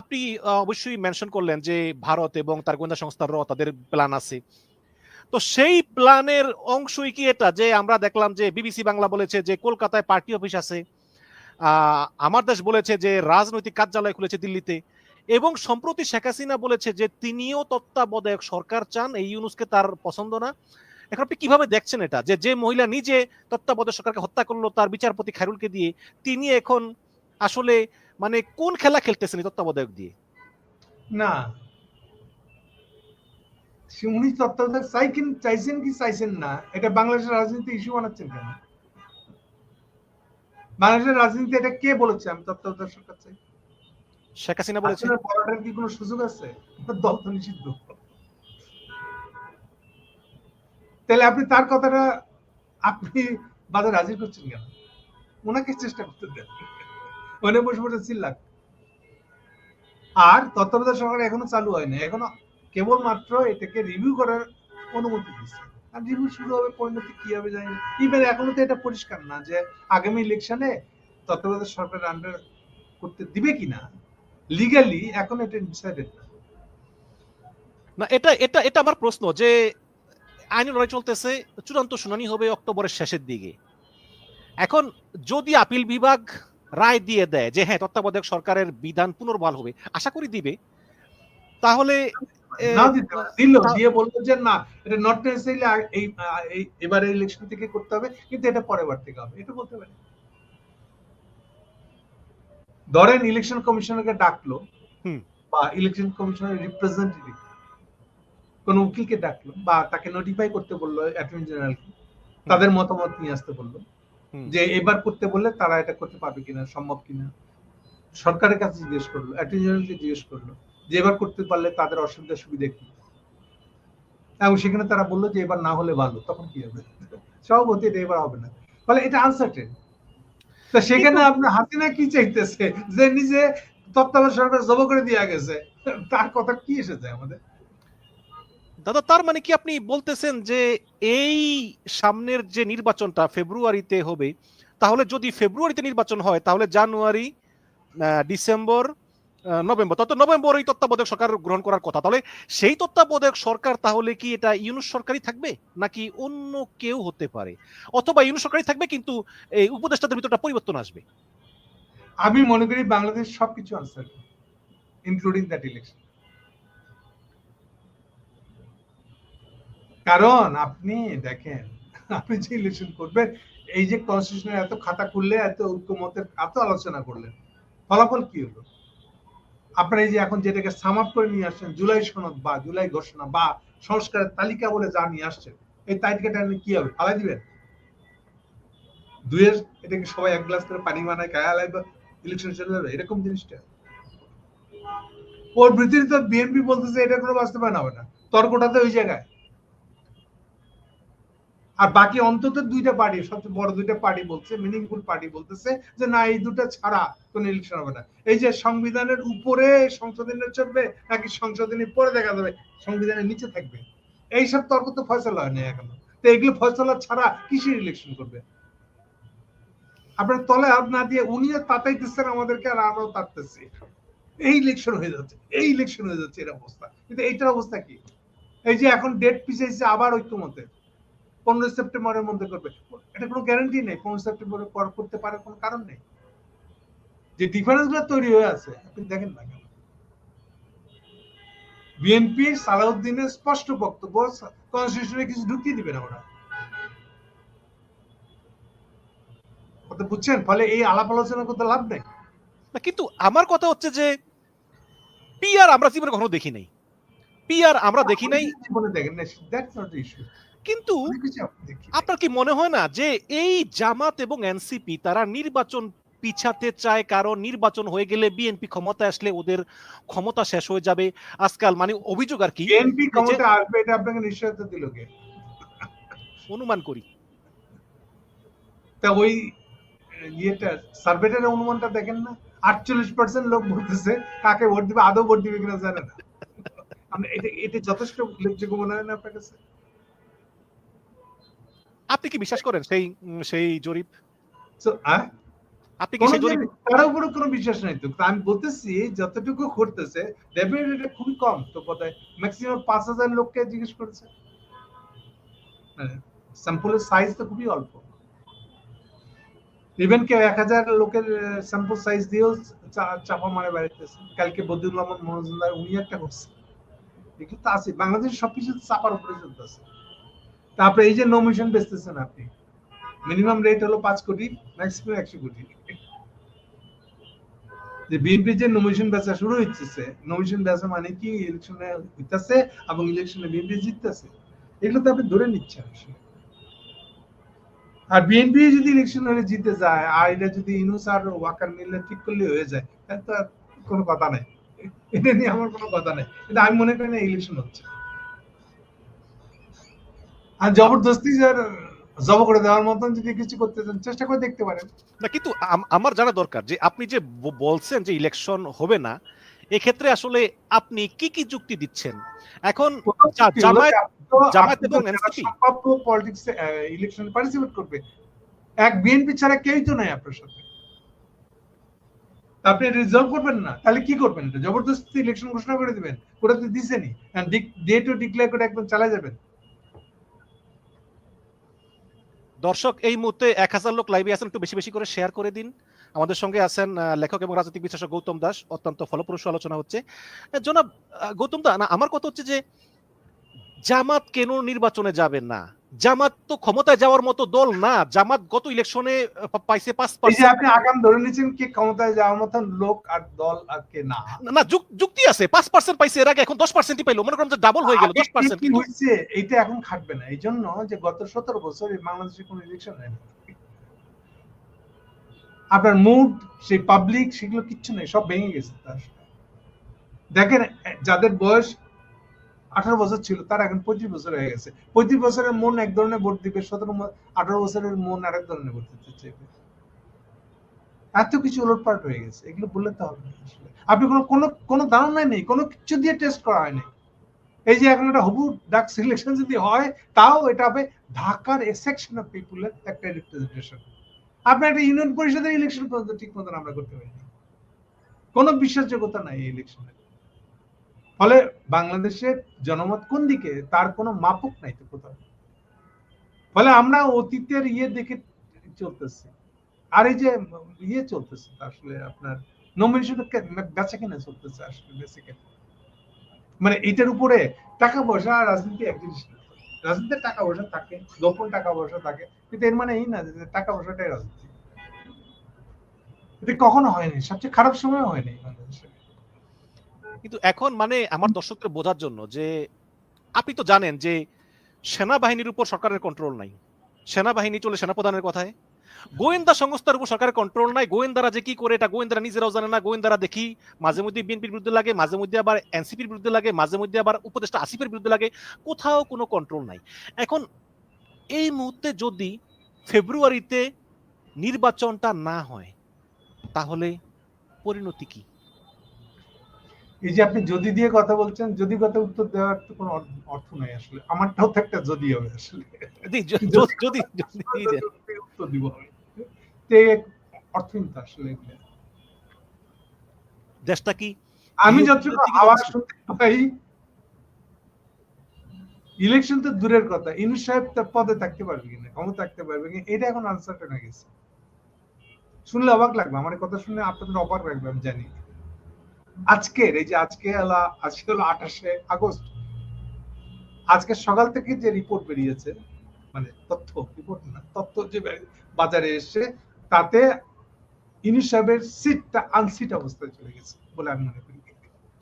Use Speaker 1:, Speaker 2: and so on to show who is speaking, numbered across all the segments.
Speaker 1: আপনি অবশ্যই মেনশন করলেন যে ভারত এবং তার গোয়েন্দা সংস্থার র তাদের প্ল্যান আছে। তো সেই প্ল্যানের অংশই কি এটা? যে আমরা দেখলাম যে বিবিসি বাংলা বলেছে যে কলকাতায় পার্টি অফিস আছে। আমার দেশ বলেছে যে রাজনৈতিক কার্যালয় খুলেছে দিল্লিতে। এবং সম্প্রতি শেখ হাসিনা বলেছে যে তিনিও তত্ত্বাবধায়ক সরকার চান, এই ইউনুসকে তার পছন্দ না। এখন আপনি কীভাবে দেখছেন এটা? যে যে মহিলা নিজে তত্ত্বাবধায়ক সরকারকে হত্যা করল, তার বিচারপতি খায়রুলকে দিয়ে, তিনি এখন আসলে মানে কোন খেলা খেলতেছেন এই তত্ত্বাবধায়ক দিয়ে?
Speaker 2: না। উনি তত্ত্বাবধায়ক চাইছেন চাইছেন কি চাইছেন না এটা বাংলাদেশের রাজনীতি ইস্যু বানাচ্ছেন কেন? বাংলাদেশের রাজনীতি এটা কে বলেছে? আমি তত্ত্বাবধায়ক সরকার চাই।
Speaker 1: শেখ হাসিনা বলেছে।
Speaker 2: কি কোনো সুযোগ আছে? দল তো নিষিদ্ধ। তাহলে আপনি তার কথাটা আপনি বাজার হাজির করছেন কেন? ওনাকে চেষ্টা করতে দেন। ওখানে বসে বসে চিল্লাক। আর তত্ত্বাবধায়ক সরকার এখনও চালু হয়নি। এখনও কেবলমাত্র এটাকে রিভিউ করার অনুমতি দিচ্ছে আর রিভিউ শুরু হবে পরিণতি কি হবে জানি ইভেন এখনও তো এটা পরিষ্কার না যে আগামী ইলেকশনে তত্ত্বাবধায়ক সরকার আন্ডার করতে দিবে কিনা। লিগালি এখন এটা ডিসাইডেড না।
Speaker 1: না, এটা এটা এটা আমার প্রশ্ন যে আইনি লড়াই চলতেছে, চূড়ান্ত শুনানি হবে অক্টোবরের শেষের দিকে। এখন যদি আপিল বিভাগ রায় দিয়ে দেয় যে হ্যাঁ তত্ত্বাবধায়ক সরকারের বিধান পুনর্বহাল হবে আশা করি দিবে তাহলে।
Speaker 2: দিল দিয়ে বলল যে না এটা নট নেসেসারিলি এই এবারে ইলেকশন থেকে করতে হবে কিন্তু এটা পরের বার থেকে হবে এটা বলতে পারে ধরেন ইলেকশন কমিশনারকে ডাকলো। বা ইলেকশন কমিশনের রিপ্রেজেন্টেটিভ কোন উকিলকে ডাকলো বা তাকে নোটিফাই করতে বলল অ্যাটর্নি জেনারেলকে তাদের মতামত নিয়ে আসতে বলল। যে এবার করতে বললে তারা এটা করতে পারবে কিনা সম্ভব কিনা? সরকারের কাছে জিজ্ঞেস করল অ্যাটর্নি জেনারেলকে জিজ্ঞেস করল যে এবার করতে পারলে তাদের অসুবিধা সুবিধা কি? এবং সেখানে তারা বলল যে এবার না হলে ভালো তখন কি হবে? সভাপতি এটা এবার হবে না। ফলে এটা আনসার্টেন তো সেখানে আপনার হাসিনা কি চাইতেছে? যে নিজে তত্ত্বাবধায়ক সরকার জব করে দিয়ে গেছে। তার কথা কি এসেছে আমাদের?
Speaker 1: দাদা, তার মানে কি আপনি বলতেছেন যে এই সামনের যে নির্বাচনটা ফেব্রুয়ারিতে হবে, তাহলে যদি ফেব্রুয়ারিতে নির্বাচন হয়, তাহলে জানুয়ারি ডিসেম্বর নভেম্বর তত নভেম্বরই তত্ত্বাবধায়ক সরকার গ্রহণ করার কথা। তাহলে সেই তত্ত্বাবধায়ক সরকার তাহলে কি এটা ইউনুস সরকারই থাকবে, নাকি অন্য কেউ হতে পারে? অথবা ইউনুস সরকারই থাকবে, কিন্তু এই উপদেষ্টাদের ভিতরটা পরিবর্তন আসবে।
Speaker 2: আমি মনে করি বাংলাদেশ সবকিছু আনসার ইনক্লুডিং দ্যাট ইলেকশন কারণ আপনি দেখেন, আপনি যে ইলেকশন করবেন, এই যে কনস্টিটিউশনের এত খাতা খুললে, এত ঐক্যমতের, এত আলোচনা করলেন, ফলাফল কি হলো? আপনারা এই যে এখন যেটাকে সাম আপ করে নিয়ে আসছেন, জুলাই সনদ বা জুলাই ঘোষণা বা সংস্কারের তালিকা বলে যা নিয়ে আসছেন, এই তালিকাটা কি হবে, ফালাই দিবেন? দুয়ের এটাকে সবাই এক গ্লাস করে পানি বানায়, গায়ে লাগবে ইলেকশন চলে যাবে, এরকম জিনিসটা। ওর ভিতরে তো বিএনপি বলতেছে, এটা কোনো বাস্তবায়ন হবে না, তর্কটা তো ওই জায়গায়। আর বাকি অন্তত দুইটা পার্টি সবচেয়ে বড় দুইটা পার্টি বলছে মিনিংফুল পার্টি বলতেছে যে, না, এই দুটো ছাড়া কোন ইলেকশন হবে না। এই যে সংবিধানের উপরে সংশোধনের চলবে, নাকি সংশোধনী পরে দেখা যাবে, সংবিধানের নিচে থাকবে? এইসব তর্ক তো ফয়সলা হয়নি এখনও। তো এগুলো ফয়সলা ছাড়া কিসের ইলেকশন করবে? আপনার তলে হাত না দিয়ে উনিও তাতাইতেছেন আমাদেরকে আর আমরাও তাততেছি এই ইলেকশন হয়ে যাচ্ছে, এই ইলেকশন হয়ে যাচ্ছে, এর অবস্থা। কিন্তু এইটার অবস্থা কি? এই যে এখন ডেট পিছিয়েছে আবার ঐক্যমতে। পনেরো সেপ্টেম্বরের মধ্যে করবে। এটা কোনো গ্যারান্টি নেই পনেরো সেপ্টেম্বরের পর করতে পারার কোনো কারণ নেই। যে ডিফারেন্সগুলো তৈরি হয়ে আছে আপনি দেখেন না কেন? বিএনপি সালাউদ্দিনের স্পষ্ট বক্তব্য কনস্টিটিউশনে কিছু ঢুকিয়ে দিবে না ওরা। বুঝছেন? ফলে এই আলাপ আলোচনা করতে লাভ নেই।
Speaker 1: কিন্তু আমার কথা হচ্ছে যে পিআর আমরা জীবনে কখনো দেখি নাই। পিআর আমরা দেখি নাই।
Speaker 2: জীবনে দেখেন? দ্যাটস নট ইস্যু
Speaker 1: কিন্তু। আপনার কি মনে হয় না যে এই জামাত এবং এনসিপি তারা নির্বাচন পিছাতে চায়? কারণ নির্বাচন হয়ে গেলে বিএনপি ক্ষমতা আসলে ওদের ক্ষমতা শেষ হয়ে যাবে। আজকাল মানে অভিযোগ আর কি
Speaker 2: বিএনপি ক্ষমতা আসবে এটা আপনাকে নিশ্চয়তা দিল কে?
Speaker 1: অনুমান করি।
Speaker 2: তা ওই ইয়েটা সার্ভেটার অনুমানটা দেখেন না? আটচল্লিশ পার্সেন্ট লোক বলতেছে কাকে ভোট দিবে আদৌ ভোট দিবে কিনা জানে না। এটা এটা যথেষ্ট উল্লেখযোগ্য মনে হয় না আপনার কাছে?
Speaker 1: আপনি কি বিশ্বাস করেন সেই সেই জরিপ? আপনি কি সেই জরিপ?
Speaker 2: তার উপরে কোনো বিশ্বাস নাই তো। আমি বলতেছি যতটুকু ডেফিনেটলি খুবই কম তো ম্যাক্সিমাম পাঁচ হাজার লোককে জিজ্ঞেস করেছে। স্যাম্পলের সাইজ তো খুবই অল্প। ইভেন কেউ এক হাজার লোকের স্যাম্পল সাইজ দিয়েও চাপা মারে বেড়াইতেছে। কালকে বদিউল রহমান মনোজুল্লাহ উনি একটা করছে। এগুলো তো আছে। বাংলাদেশ সবকিছু চাপার উপরে চলতেছে। তারপরে এই যে নমিশন বেচতেছেন আপনি মিনিমাম রেট হলো পাঁচ কোটি ম্যাক্সিমাম একশো কোটি। যে বিএনপি যে নমিশন বেচা শুরু হচ্ছে নমিশন বেচা মানে কি? ইলেকশনে হইতাছে এবং ইলেকশনে বিএনপি জিততেছে। এগুলো তো আপনি ধরে নিচ্ছেন আর বিএনপি যদি ইলেকশন হলে জিতে যায়, আর এটা যদি ইনুস আর ওয়াকার মিলে ঠিক করলে হয়ে যায় তাহলে তো কোনো কথা নাই। এটা নিয়ে আমার কোনো কথা নাই। কিন্তু আমি মনে করি না ইলেকশন হচ্ছে। আর জবরদস্তি যার জব করে দেওয়ার মতন যদি কিছু করতে চান চেষ্টা করে দেখতে পারেন।
Speaker 1: না কিন্তু আমার জানা দরকার যে আপনি যে বলছেন যে ইলেকশন হবে না এক্ষেত্রে আসলে আপনি কি কি যুক্তি দিচ্ছেন? এখন জামায়াত- জামায়াত এবং NCP
Speaker 2: সম্ভাব্য পলিটিক্স ইলেকশন পার্টিসিপেট করবে এক বিএনপি ছাড়া কেউই তো নাই আপনার সাথে। আপনি রিজলভ করবেন না তাহলে কি করবেন? এটা জবরদস্তি ইলেকশন ঘোষণা করে দিবেন ওটা তো দিছেনি ডে টু ডিক্লেয়ার করে একদম চালা যাবেন।
Speaker 1: দর্শক, এই মুহূর্তে এক হাজার লোক লাইভে আছেন। একটু বেশি বেশি করে শেয়ার করে দিন। আমাদের সঙ্গে আছেন লেখক এবং রাজনৈতিক বিশ্লেষক গৌতম দাস। অত্যন্ত ফলপ্রসূ আলোচনা হচ্ছে। জনাব গৌতম দা, না, আমার কথা হচ্ছে যে, জামাত কেন নির্বাচনে যাবে না? জামাত তো ক্ষমতায় যাওয়ার মতো দল না। জামাত গত ইলেকশনে পাইছে পাঁচ পার্সেন্ট।
Speaker 2: আপনি আগাম ধরে নিচ্ছেন কে ক্ষমতায় যাওয়ার মতন লোক আর দল আর কে না।
Speaker 1: না যুক্তি আছে। পাঁচ পার্সেন্ট পাইছে এর আগে এখন দশ পার্সেন্টই পাইলো। মনে করেন যে ডাবল হয়ে গেল দশ পার্সেন্ট।
Speaker 2: কি হয়েছে এইটা এখন খাটবে না। এই জন্য যে গত সতেরো বছর এই বাংলাদেশে কোনো ইলেকশন হয়নি। আপনার মুড সেই পাবলিক সেগুলো কিচ্ছু নেই সব ভেঙে গেছে তার। দেখেন যাদের বয়স আঠারো বছর ছিল, তার এখন পঁয়ত্রিশ বছর হয়ে গেছে। পঁয়ত্রিশ বছরের মন এক ধরনের ভোট দিবে, সতেরো আঠারো বছরের মন আরেক ধরনের ভোট দিতে চাইবে। এত কিছু ওলটপাট হয়ে গেছে, এগুলো বললে তো হবে আসলে। আপনি কোনো কোনো কোনো ধারণাই নেই, কোনো কিছু দিয়ে টেস্ট করা হয়নি এই যে এখন একটা হবু ডাক সিলেকশন যদি হয়, তাও এটা হবে ঢাকার এ সেকশন অফ পিপুলের একটা রিপ্রেজেন্টেশন আপনার একটা ইউনিয়ন পরিষদের ইলেকশন পর্যন্ত ঠিক মতন আমরা করতে পারিনি কোনো বিশ্বাসযোগ্যতা নাই এই ইলেকশনে ফলে বাংলাদেশের জনমত কোন দিকে, তার কোনো মাপক নাই তো কোথাও। ফলে আমরা অতীতের ইয়ে দেখে চলতেছি। আর এই যে ইয়ে চলতেছে আসলে আপনার নমিনেশন বেচা কিনা চলতেছে আসলে বেসিক্যালি মানে এটার উপরে টাকা পয়সা রাজনীতি এক জিনিস না। রাজনীতিতে টাকা পয়সা থাকে, গোপন টাকা পয়সা থাকে, কিন্তু এর মানে এই না যে টাকা পয়সাটাই রাজনীতি। এটা কখনো হয়নি, সবচেয়ে খারাপ সময় হয়নি বাংলাদেশে।
Speaker 1: কিন্তু এখন মানে আমার দর্শকদের বোঝার জন্য যে আপনি তো জানেন যে সেনাবাহিনীর উপর সরকারের কন্ট্রোল নাই। সেনাবাহিনী চলে সেনাপ্রধানের কথায়। গোয়েন্দা সংস্থার উপর সরকারের কন্ট্রোল নাই। গোয়েন্দারা যে কি করে এটা গোয়েন্দারা নিজেরাও জানে না। গোয়েন্দারা দেখি মাঝে মধ্যে বিএনপির বিরুদ্ধে লাগে মাঝে মধ্যে আবার এনসিপির বিরুদ্ধে লাগে মাঝে মধ্যে আবার উপদেষ্টা আসিফের বিরুদ্ধে লাগে। কোথাও কোনো কন্ট্রোল নাই। এখন এই মুহূর্তে যদি ফেব্রুয়ারিতে নির্বাচনটা না হয় তাহলে পরিণতি কি?
Speaker 2: এই যে আপনি যদি দিয়ে কথা বলছেন যদি কথা উত্তর দেওয়ার তো কোনো অর্থ নাই আসলে। আমারটাও তো একটা যদি হবে আসলে।
Speaker 1: যদি
Speaker 2: উত্তর দিব আমি। তে অর্থহীন আসলে।
Speaker 1: দেশটা কি?
Speaker 2: আমি যতটুকু আওয়াজ শুনতে পাই ইলেকশন তো দূরের কথা। ইনু সাহেব তার পদে থাকতে পারবে কিনা ক্ষমতা থাকতে পারবে কিনা এটা এখন আনসারটেন হয়ে গেছে। শুনলে অবাক লাগবে আমার কথা শুনলে আপনাদের অবাক লাগবে আমি জানি। আজকের এই যে আজকে হলো আজকে হলো আঠাশে আগস্ট। আজকে সকাল থেকে যে রিপোর্ট বেরিয়েছে মানে তথ্য রিপোর্ট না তথ্য যে বাজারে এসছে তাতে ইনু সাহেবের সিটটা আনসিট অবস্থায় চলে গেছে বলে আমি মনে করি।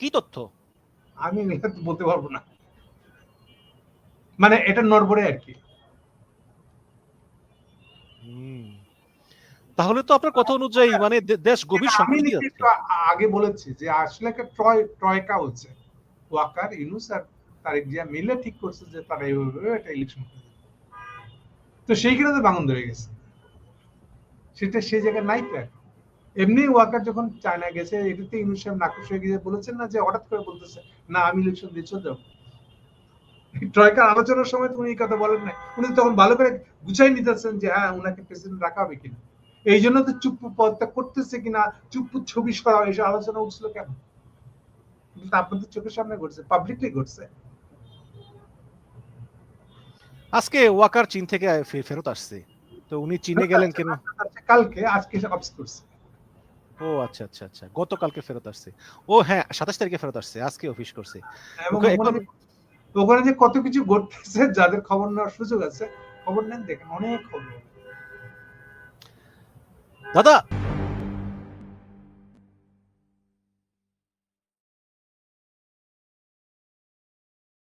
Speaker 1: কি তথ্য?
Speaker 2: আমি বলতে পারব না। মানে এটা নড়বড়ে আর কি।
Speaker 1: তাহলে তো আপনার কথা অনুযায়ী মানে দেশ গভীর
Speaker 2: আগে বলেছি যে আসলে একটা ট্রয়, ট্রয়কা হচ্ছে। ওয়াকার, ইউনুস আর তারেক জিয়া মিলে ঠিক করছে যে তারা এইভাবে একটা ইলেকশন করবে তো সেইখানে তো বাঙন ধরে গেছে। সেটা সেই জায়গায় নাই তো এখন এমনি ওয়াকার যখন চায়না গেছে, এটাতে ইউনুস সাহেব নাকুশ হয়ে গিয়ে বলেছেন না যে হঠাৎ করে বলতেছে, না, আমি ইলেকশন দিয়ে চলে যাব ট্রয়কার আলোচনার সময় তো উনি কথা বলেন না উনি তখন ভালো করে গুছাই নিতেছেন যে হ্যাঁ উনাকে প্রেসিডেন্ট রাখা হবে কিনা? এই জন্য তো চুপ্পু পদত্যাগ করতেছে কিনা চুপ্পু ছবি সরা এসব আলোচনা উঠছিল কেন? আপনাদের চোখের সামনে ঘটছে পাবলিকলি ঘটছে।
Speaker 1: আজকে ওয়াকার চীন থেকে ফেরত আসছে। তো উনি চীনে গেলেন কেন?
Speaker 2: আচ্ছা, কালকে আজকে অফিস করছে।
Speaker 1: ও আচ্ছা আচ্ছা আচ্ছা গতকালকে ফেরত আসছে। ও হ্যাঁ সাতাশ তারিখে ফেরত আসছে আজকে অফিস করছে।
Speaker 2: এবং ওখানে যে- ওখানে যে কত কিছু ঘটতেছে যাদের খবর নেওয়ার সুযোগ আছে খবর নেন দেখেন অনেক খবর।
Speaker 1: ただ、